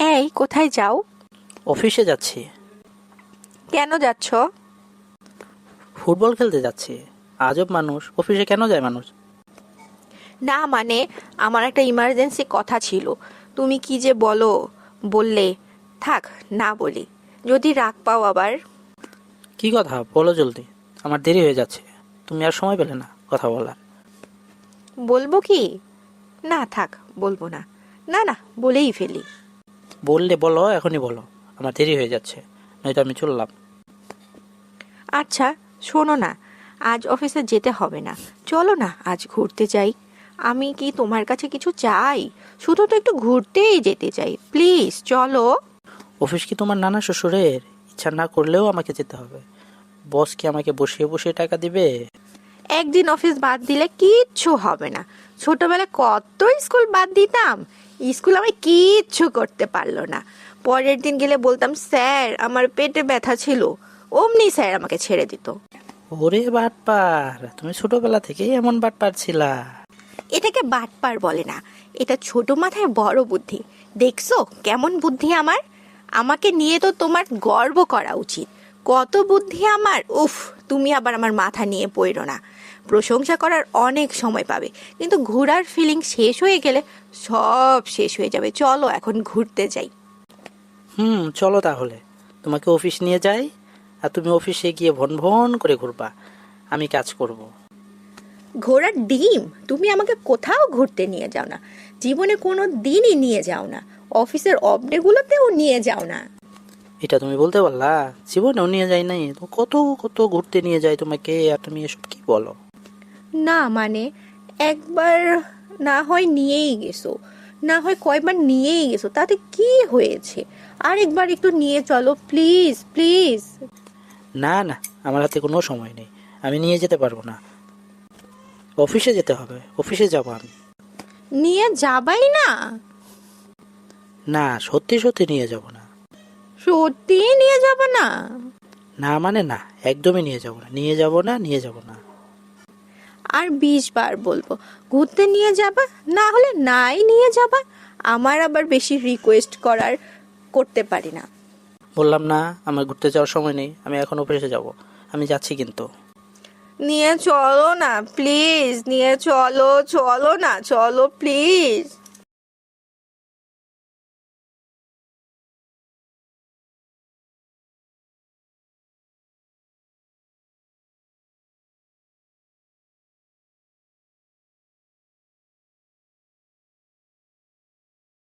এই কোথায় যাও? অফিসে যাচ্ছি। কেন যাচ্ছ? ফুটবল খেলতে যাচ্ছি। আজব মানুষ। অফিসে কেন যায় মানুষ? না মানে আমার একটা ইমার্জেন্সি কথা ছিল। তুমি কি যে বলো বললে থাক না বলি। যদি রাগ পাও আবার। কি কথা? বলো জলদি। আমার দেরি হয়ে যাচ্ছে। তুমি আর সময় পেলে না কথা বলার। বলব কি? না থাক বলব না। না না বলেই ফেলি। বললে বলো এখনই বলো। আমার দেরি হয়ে যাচ্ছে নয়তো আমি চললাম। আচ্ছা শোনো না আজ অফিসে যেতে হবে না। চলো না আজ ঘুরতে যাই। আমি কি তোমার কাছে কিছু চাই? শুধু তো একটু ঘুরতেই যেতে চাই। প্লিজ চলো। অফিস কি তোমার নানা শ্বশুরের? ইচ্ছা না করলেও আমাকে যেতে হবে। বস কি আমাকে বসিয়ে বসিয়ে টাকা দিবে? একদিন অফিস বাদ দিলে কিচ্ছু হবে না। ছোটবেলায় কত স্কুল বাদ দিতাম। স্কুল আমি কিচ্ছু করতে পারল না। পরের দিন গেলে বলতাম স্যার আমার পেটে ব্যথা ছিল। অমনি স্যার আমাকে ছেড়ে দিত। ওরে বাটপার তুমি ছোটবেলা থেকেই এমন বাটপার ছিলা। এটাকে বাটপার বলে না। এটা ছোট মাথায় বড় বুদ্ধি। দেখছ কেমন বুদ্ধি আমার? আমাকে নিয়ে তো তোমার গর্ব করা উচিত। কত বুদ্ধি আমার? উফ তুমি আবার আমার মাথা নিয়ে পড়ো না। প্রশংসা করার অনেক সময় পাবে। কিন্তু ঘোরার ফিলিং শেষ হয়ে গেলে সব শেষ হয়ে যাবে। চলো এখন ঘুরতে যাই। হুম চলো তাহলে। তোমাকে অফিস নিয়ে যাই আর তুমি অফিসে গিয়ে ভন ভন করে ঘুরবা। আমি কাজ করব। ঘোড়ার ডিম তুমি আমাকে কোথাও ঘুরতে নিয়ে যাও না। জীবনে কোনো দিনই নিয়ে যাও না। অফিসের অফডেগুলোতেও নিয়ে যাও না। এটা তুমি বলতে পারলা? জীবনেও নিয়ে যাই নাই। কত কত ঘুরতে নিয়ে যাই তোমাকে? আর তুমি এসব কি বলো? না মানে একবার না হয় নিয়েই গেছো না হয় কয়বার নিয়েই গেছো তাতে কি হয়েছে? আরেকবার একটু নিয়ে চলো প্লিজ প্লিজ না না আমার হাতে কোনো সময় নেই আমি নিয়ে যেতে পারব না। অফিসে যেতে হবে অফিসে যাব আমি। নিয়ে যাবাই না? না সত্যি সত্যি নিয়ে যাব না। সত্যি নিয়ে যাবে না? না মানে না একদমই নিয়ে যাব না নিয়ে যাব না নিয়ে যাব না। আর বিশ বার বলব ঘুরতে নিয়ে যাবা? না হলে নাই নিয়ে যাবা। আমার আবার বেশি রিকোয়েস্ট করার করতে পারি না। বললাম না আমার ঘুরতে যাওয়ার সময় নেই আমি এখন অফিসে যাব। আমি যাচ্ছি কিন্তু। নিয়ে চলো না প্লিজ নিয়ে চলো চলো না চলো প্লিজ